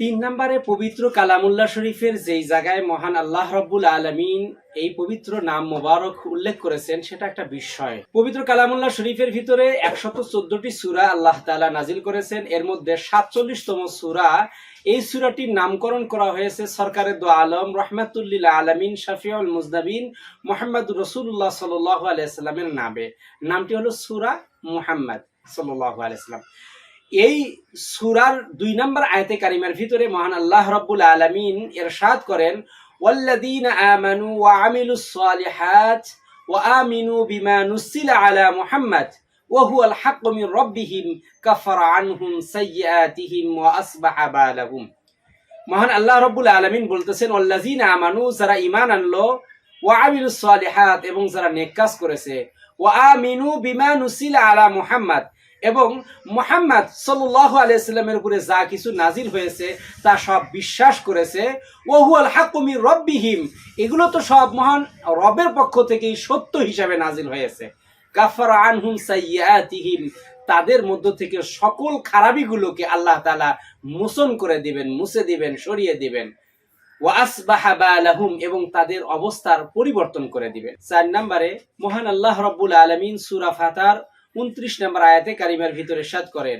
তিন নম্বরে পবিত্র কালামুল্লাহ শরীফের যেই জায়গায় মহান আল্লাহ রব্বুল আলমিন এই পবিত্র নাম মোবারক উল্লেখ করেছেন, সেটা একটা বিস্ময়। পবিত্র কালামুল্লাহ শরীফের ভিতরে একশত চোদ্দটি সুরা আল্লাহ তালা নাজিল করেছেন, এর মধ্যে সাতচল্লিশতম সুরা, এই সুরাটির নামকরণ করা হয়েছে সরকারের দো আলম, রহমাতুল্লিল আলমিন, শাফিউল মুজদাবিন মোহাম্মদ রসুল্লাহ সাল আলাইস্লামের নামে। নামটি হলো সুরা মুহাম্মদ সাল্লাহ আলাইস্লাম এই সুরার দুই নম্বর আয়তে কারিমার ভিতরে মহান আল্লাহ রব্বুল আলমিন এরশাদ করেন আমানু সালিহাত ওয়া আমিনু বিমা নুসিলা আলা মুহাম্মদ ওয়া হুয়াল হাক্কু মির রাব্বিহিম কাফারা আনহুম সাইয়্যাতিহিম ওয়া আসবাহা বালাহুম। মহান আল্লাহ রব্বুল আলমিন বলতেছেন, ওয়াল্লাযীনা আমানু, যারা ঈমান আনলো ওয়া আমিলুস সালিহাত এবং যারা নেক করেছে, ওয়া আমিনু বিমা নুসিলা আলা মুহাম্মদ এবং মোহাম্মদ সাল্লাহ আলাইস্লামের উপরে যা কিছু নাজিল হয়েছে, তা সব বিশ্বাস করেছে। ওহুয়াল হাকুমি রব্বিহিম, এগুলো তো সব মহান রবের পক্ষ থেকেই সত্য হিসাবে নাজিল হয়েছে। গাফার আনহুম সাইয়াতিহিম তাদের মধ্য থেকে সকল খারাপিগুলোকে আল্লাহ তালা মোচন করে দিবেন, মুছে দিবেন, সরিয়ে দিবেন। এবং তাদের অবস্থার পরিবর্তন করে দিবেন। চার নম্বরে, মহান আল্লাহ রব্বুল আলমিন সুরা ফাতার উনত্রিশ নম্বর আয়াতে কারিমার ভিতরে সাদ করেন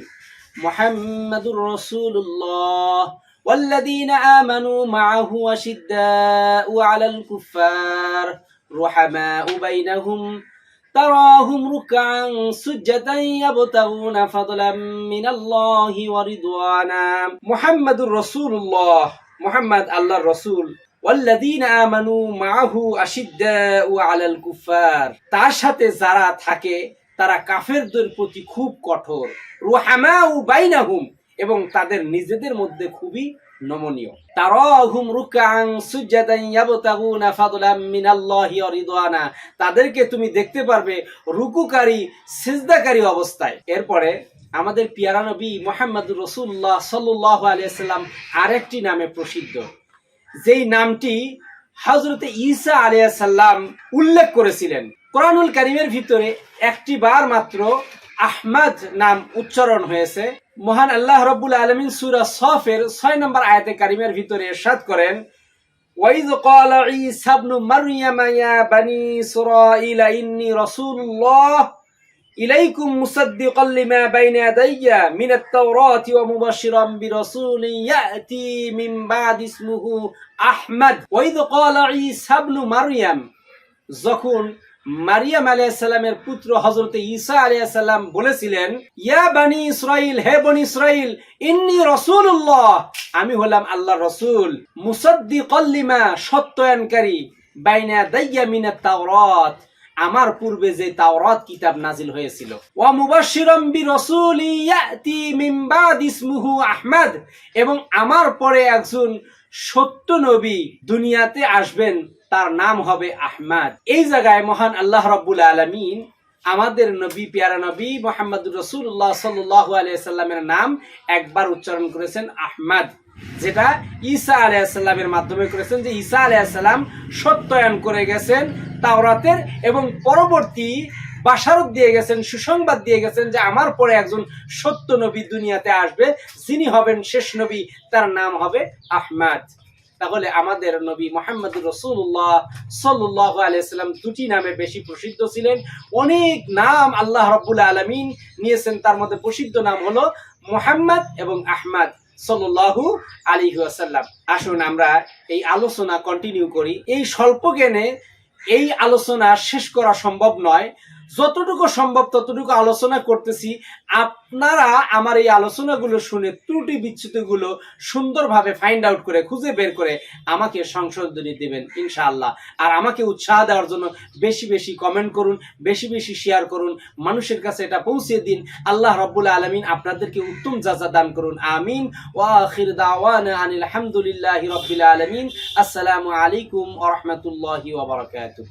মোহাম্মদুর রসুল্লাহ والذين آمنوا معه أشداء على الكفار رحماء بينهم تراهم ركعا سجدا يبتغون فضلا من الله ورضوانا محمد رسول الله محمد الله الرسول والذين آمنوا معه أشداء على الكفار তার সাথে যারা থাকে তারা কাফেরদের প্রতি খুব কঠোর। রুহামা রুহামাউ বাইনাহুম এবং তাদের নিজেদের মধ্যে খুবই নমনীয়। তারাহুম রুকান সুজাদান ইয়াবতাগুনা ফাদলাম মিনাল্লাহি ওয়া রিদওয়ানা। তাদেরকে তুমি দেখতে পারবে রুকুকারী, সিজদাকারী অবস্থায়। এরপরে আমাদের পিয়ারা নবী মোহাম্মদুর রসুল্লাহ সাল্লাহ আলিয়াল্লাম আরেকটি নামে প্রসিদ্ধ। যেই নামটি হজরতে ঈসা আলিয়াল্লাম উল্লেখ করেছিলেন কোরআনুল কারিমের ভিতরে একটি বার মাত্র আহমদ নাম উচ্চারণ হয়েছে মহান আল্লাহ রব্বুল আলমিন সুরা সফের ছয় নম্বর আয়াতে কারিমের ভিতরে এরশাদ করেন وإذ قال عيسى ابن مريم يا بني إسرائيل إني رسول الله ইলাইকুম মুসাদ্দিকাল লিমা বাইনা ইয়াদাইয়া মিনাত তাওরাতি ওয়া মুবাশশিরাম বিরাসূলিন ইয়াতি মিন বাদ ইসমুহু আহমদ। ওয়া ইয ক্বালা ঈসা ইবনু মারইয়াম। যখন মারিয়াম আলাইসাল্লামের পুত্র হজরত ঈসা আলাইসাল্লাম বলেছিলেন, ইয়া বানি ইসরাইল হে বনি ইসরাইল ইন্নি রসুল্লাহ আমি হলাম আল্লাহ রসুল। মুসাদ্দিকাল লিমা সত্যায়নকারী, বাইনা দাইয়া মিনাত তাওরাত। আমার পূর্বে যে তাওরাত কিতাব নাজিল হয়েছিল। ওয়া মুবাশশিরাম বিরাসূল ইয়াতি মিন বাদ ইসমুহু আহমদ। এবং আমার পরে একজন সত্য নবী দুনিয়াতে আসবেন, তার নাম হবে আহমদ। এই জায়গায় মহান আল্লাহ রব্বুল আলমিন আমাদের নবী, পেয়ারা নবী মোহাম্মদ রসুল্লাহ সাল্লাহ আলিয়াল্লামের নাম একবার উচ্চারণ করেছেন আহমদ। যেটা ঈসা আলাইসাল্লামের মাধ্যমে করেছেন যে ঈসা আলাইসাল্লাম সত্যায়ন করে গেছেন তাওরাতের এবং পরবর্তী বাসারত দিয়ে গেছেন, সুসংবাদ দিয়ে গেছেন যে আমার পরে একজন সত্য নবী দুনিয়াতে আসবে, যিনি হবেন শেষ নবী, তার নাম হবে আহমদ। তাহলে আমাদের নবী মোহাম্মদ রসুল্লাহ সাল্লাহ আলিয়াল্লাম দুটি নামে বেশি প্রসিদ্ধ ছিলেন। অনেক নাম আল্লাহ রব্বুল আলমিন নিয়েছেন, তার মধ্যে প্রসিদ্ধ নাম হলো মোহাম্মদ এবং আহমদ। সাল্লাহু আলী আসাল্লাম আসুন আমরা এই আলোচনা কন্টিনিউ করি। এই স্বল্প জ্ঞানে এই আলোচনা শেষ করা সম্ভব নয়। যতটুকু সম্ভব ততটুকু আলোচনা করতেছি। আপনারা আমার এই আলোচনাগুলো শুনে ত্রুটি বিচ্ছুতিগুলো সুন্দরভাবে ফাইন্ড আউট করে খুঁজে বের করে আমাকে সংশোধনী দেবেন, ইনশাআল্লাহ। আর আমাকে উৎসাহ দেওয়ার জন্য বেশি বেশি কমেন্ট করুন, বেশি বেশি শেয়ার করুন, মানুষের কাছে এটা পৌঁছে দিন। আল্লাহ রব্বুল আলমিন আপনাদেরকে উত্তম যাজা দান করুন, আমিন। ওয়াখির দাওয়ান আনিল হামদুলিল্লাহ রব্বিল আলমিন। আসসালামু আলাইকুম ওবরাকাতুহ